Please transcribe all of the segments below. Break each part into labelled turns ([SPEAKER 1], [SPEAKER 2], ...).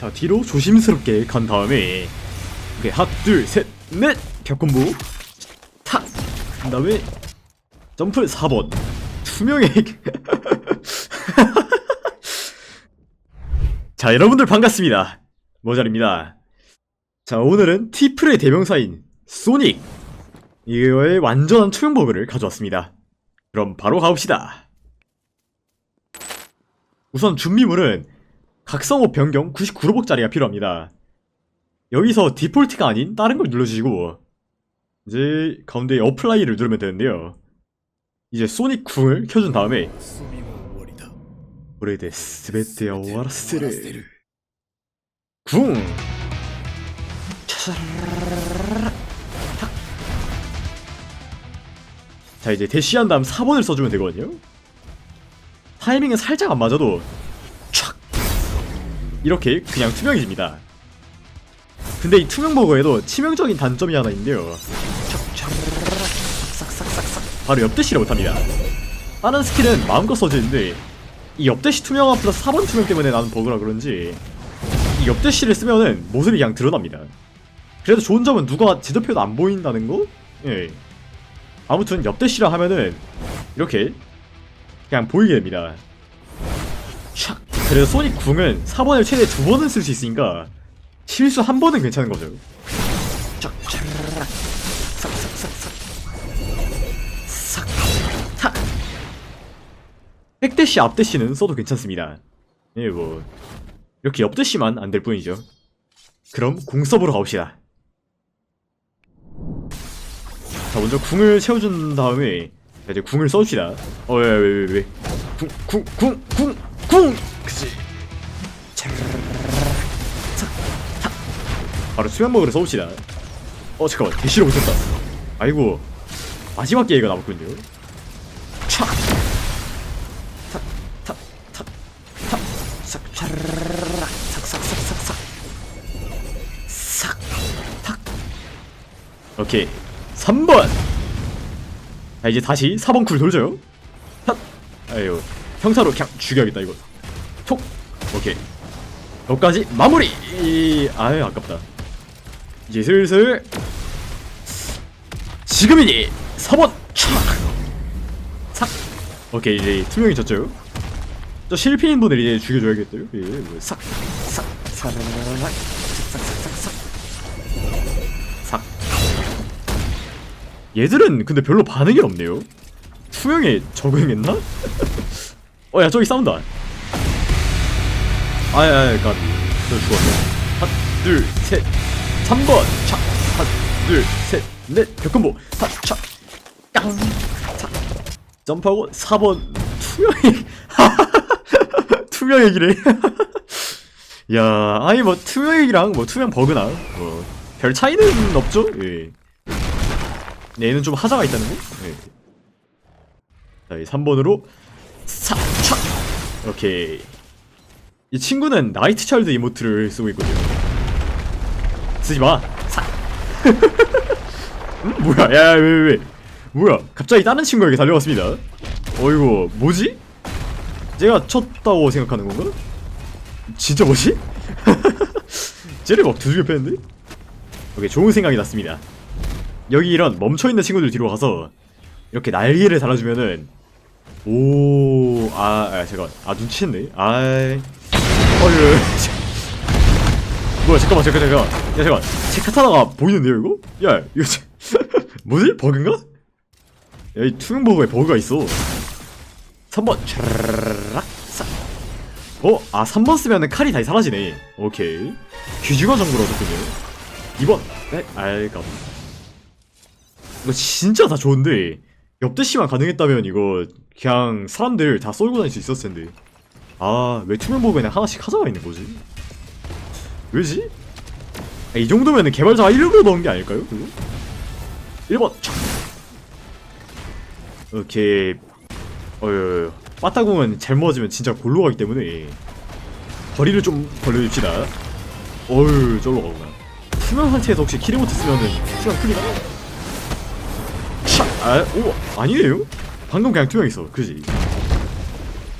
[SPEAKER 1] 자 뒤로 조심스럽게 간 다음에 오케이 하둘셋넷! 벽콤보 탁 그 다음에 점프 4번. 투명의 자 여러분들 반갑습니다. 모자입니다. 자 오늘은 티플의 대명사인 소닉. 이거의 완전한 투명 버그를 가져왔습니다. 그럼 바로 가봅시다. 우선 준비물은 각성호 변경 99로벅짜리가 필요합니다. 여기서 디폴트가 아닌 다른 걸 눌러주시고 이제 가운데 어플라이를 누르면 되는데요. 이제 소닉 궁을 켜준 다음에 오레데 스베트 어와라스를 궁! 자 이제 대쉬한 다음 4번을 써주면 되거든요. 타이밍은 살짝 안 맞아도 이렇게 그냥 투명해집니다. 근데 이 투명 버거에도 치명적인 단점이 하나 있는데요. 바로 옆대시를 못합니다. 다른 스킬은 마음껏 써지는데 이 옆대시 투명화 플러스 4번 투명 때문에 나는 버그라 그런지 이 옆대시를 쓰면은 모습이 그냥 드러납니다. 그래도 좋은 점은 누가 지도표도 안 보인다는 거? 예. 아무튼 옆대시라 하면은 이렇게 그냥 보이게 됩니다. 촥 그래서 소닉 궁은 4번을 최대 두 번은 쓸 수 있으니까 실수 한 번은 괜찮은 거죠. 백대시 앞대시는 써도 괜찮습니다. 예 뭐 이렇게 옆대시만 안 될 뿐이죠. 그럼 궁 서브로 가봅시다. 자 먼저 궁을 채워준 다음에 자, 이제 궁을 써줍시다. 어 왜 왜 왜 왜? 궁 궁 궁 궁 궁 바로 수면 먹으러 써봅시다 어 잠깐만 대시로 못했다 아이고 마지막 기회가 남았군요 촥 탁, 탁, 탁, 탁, 싹, 차라라라, 싹, 싹, 싹, 싹, 싹, 싹, 탁. 오케이, 3번. 자 이제 다시 4번 쿨 돌져요. 탁. 아유, 평타로 그냥 죽여야겠다 이거. 톡. 오케이. 여기까지 마무리. 이- 아유 아깝다. 이제 슬슬 지금이니 4번 촥. 삭. 오케이 이제 투명해졌죠. 저 실패인 분들 이제 죽여줘야겠대요. 예, 뭐. 얘들은 근데 별로 반응이 없네요. 투명에 적응했나? 어, 야 저기 싸운다. 아야, 야, 까비. 저 죽었어. 하나, 둘, 셋, 3번. 차, 하나, 둘, 셋, 넷. 벽금보. 차, 차, 깡. 차. 점프하고 4번 투명의 투명의 길에 야 아니 뭐 투명액이랑 뭐 투명 버그나 뭐 별 차이는 없죠 예 얘는 좀 하자가 있다는 거 예. 자이 3번으로 사차 오케이 이 친구는 나이트 차일드 이모트를 쓰고 있거든요 쓰지 마 사 음? 뭐야 야 왜 왜, 왜. 뭐야 갑자기 다른 친구에게 달려갔습니다 어이구 뭐지? 제가 쳤다고 생각하는 건가? 진짜 뭐지? 쟤를 막 두들겨 패는데? 오케이 좋은 생각이 났습니다 여기 이런 멈춰있는 친구들 뒤로 가서 이렇게 날개를 달아주면은 오... 아... 아 잠깐 아 눈치챘네 아이 어휴 뭐야 잠깐만 잠깐 잠깐 야 잠깐 제 카타나가 보이는데요 이거? 야 이거 진- 뭐지? 버그인가? 야이 투명 버그에 버그가 있어 3번 촤르르르락 싹. 어? 아 3번 쓰면은 칼이 다시 사라지네 오케이 귀지가 정보를 얻었군요 2번 네? 알감 이거 진짜 다 좋은데 옆대시만 가능했다면 이거 그냥 사람들 다 쏠고 다닐 수 있었을 텐데 아 왜 투명 버그에 하나씩 하자가 있는 거지? 왜지? 아, 이 정도면은 개발자가 일부러 넣은 게 아닐까요? 그거? 1번 촥. 오케이 어휴 빠따궁은 잘못 맞으면 진짜 골로 가기 때문에 거리를 좀 벌려줍시다 어휴 쫄로 가구나 투명 상태에서 혹시 키리모트 쓰면은 시간 풀리나? 차! 아, 오 아니에요? 방금 그냥 투명했어 그지?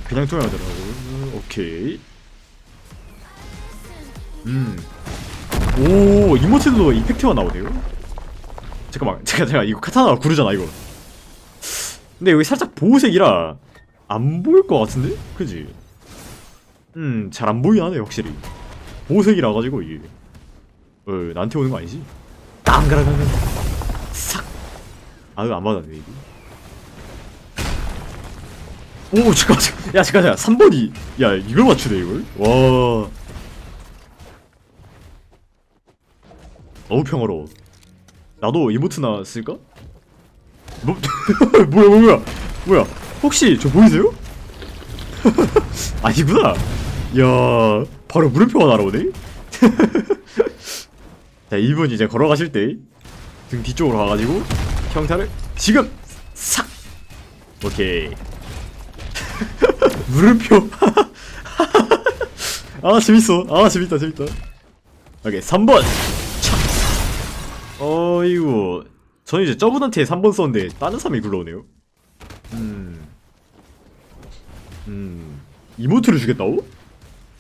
[SPEAKER 1] 그냥 투명하더라고 오케이 음 오 이모트도 이펙트가 나오네요? 잠깐만 잠깐 잠깐 이거 카타나가 구르잖아 이거. 근데 여기 살짝 보호색이라 안 보일 것 같은데? 그지? 음 잘 안 보이긴 하네 확실히. 보호색이라 가지고 이게. 어 나한테 오는 거 아니지? 땅가라가가 싹. 아유 안 맞았네 이거 오 잠깐 잠깐 야 잠깐 잠깐 3번이. 야 이걸 맞추네 이걸? 와 너무 평화로워. 나도 이모트나 쓸까? 뭐? 뭐야 뭐야 뭐야? 혹시 저 보이세요? 아니구나. 야 바로 물음표가 날아오네? 자 이분 이제 걸어가실 때 등 뒤쪽으로 가가지고 평타를 지금 싹! 오케이. 물음표. 아 재밌어. 아 재밌다 재밌다. 오케이 3번! 차 어이구 저는 이제 저분한테 3번 썼는데 다른 사람이 굴러오네요 음. 음. 이모트를 주겠다고?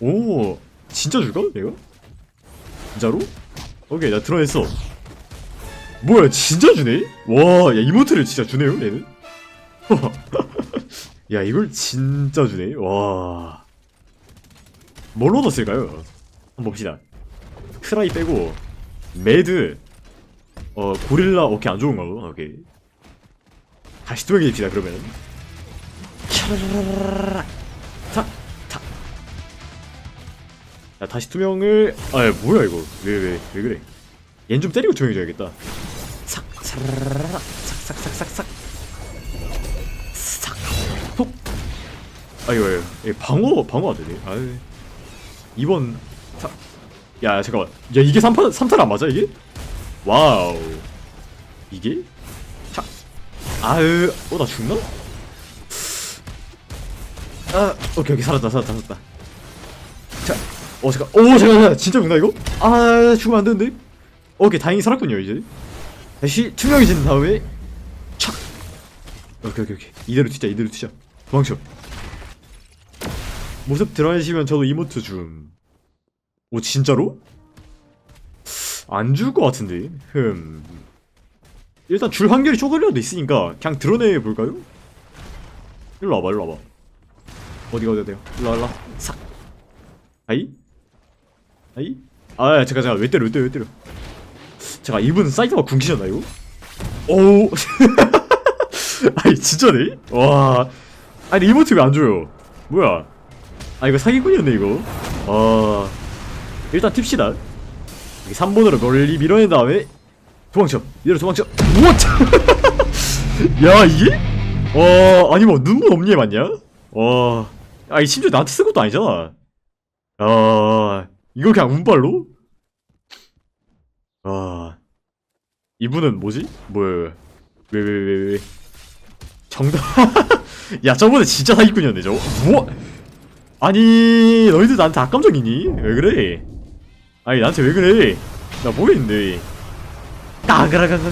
[SPEAKER 1] 오 진짜 줄까 내가? 진짜로? 오케이 나 드러냈어 뭐야 진짜 주네? 와야 이모트를 진짜 주네요 얘는 야 이걸 진짜 주네 와 뭘로 넣었을까요? 한번 봅시다 트라이 빼고 매드 어 고릴라 오케이 안 좋은가 봐 오케이. 다시 또 얘기합시다 그러면 야 다시 투명을 아 뭐야 이거. 왜 왜 왜 그래? 얜 좀 때리고 조용해져야겠다. 삭 사라라라 삭삭삭삭삭. 삭톡. 아이고 아이고 예, 방어 방어 안 되네. 아유. 2번 사... 야 잠깐만. 야 이게 3파 3타를 안 맞아 이게? 와우. 이게? 자 아유 어나 죽나? 아 오케이 오케이 살았다 살았다 살았다. 자어 잠깐 오 잠깐 잠깐 진짜 죽나 이거? 아 죽으면 안 되는데? 오케이 다행히 살았군요 이제. 다시 투명해진 다음에 착 오케이 오케이 오케이. 이대로 튀자 이대로 튀자. 도망쳐. 모습 드러내시면 저도 이모트 줌오 진짜로? 안 줄 것 같은데? 흠. 일단 줄 확률이 조금이라도 있으니까 그냥 드러내 볼까요? 일로 와봐 일로 와봐. 어디가 돼요. 일로 와 일로 와 싹 아이? 아이? 아 잠깐 잠깐. 왜 때려 왜 때려 왜 때려? 잠깐 이분 사이트가 궁시잖아 이거? 오 아니 진짜네? 와. 아니 이모트 왜 안 줘요? 뭐야? 아 이거 사기꾼이었네 이거. 아. 일단 팁시다 여기 3번으로 멀리 밀어낸 다음에 도망쳐 이대로 도망쳐 우와 야 이게? 와 아니 뭐 눈물 없니 맞냐? 와 아니 심지어 나한테 쓴 것도 아니잖아 아 이거 그냥 운발로? 아 이분은 뭐지? 뭐야 왜왜왜왜 정답 야 저번에 진짜 사기꾼이었네 저거 뭐 아니 너희들 나한테 악감정이니? 왜 그래? 아니 나한테 왜 그래? 나 뭐했는데? 따그라가가가